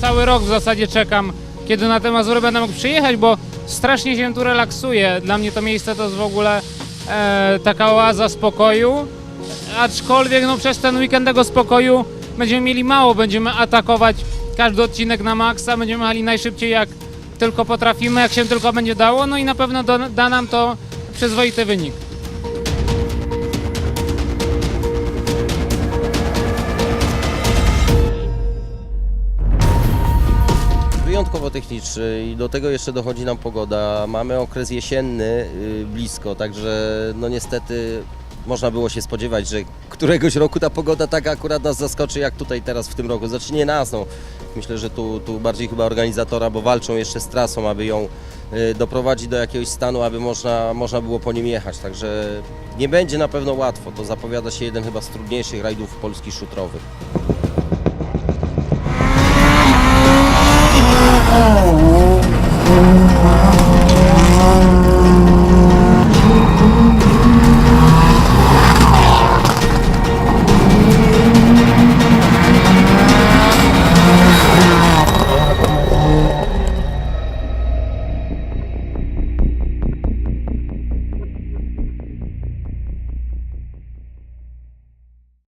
cały rok w zasadzie czekam, kiedy na te Mazury będę mógł przyjechać, bo strasznie się tu relaksuję. Dla mnie to miejsce to jest w ogóle e, taka oaza spokoju, aczkolwiek no, przez ten weekend tego spokoju będziemy mieli mało, będziemy atakować każdy odcinek na maksa, będziemy jechali najszybciej jak tylko potrafimy, jak się tylko będzie dało, no i na pewno da nam to przyzwoity wynik. Wyjątkowo techniczny i do tego jeszcze dochodzi nam pogoda. Mamy okres jesienny y, blisko, także no niestety można było się spodziewać, że któregoś roku ta pogoda tak akurat nas zaskoczy jak tutaj teraz w tym roku. Znaczy nie nas, no. myślę, że tu, tu bardziej chyba organizatora, bo walczą jeszcze z trasą, aby ją y, doprowadzić do jakiegoś stanu, aby można, można było po nim jechać. Także nie będzie na pewno łatwo. To zapowiada się jeden chyba z trudniejszych rajdów polskich szutrowych. Wow.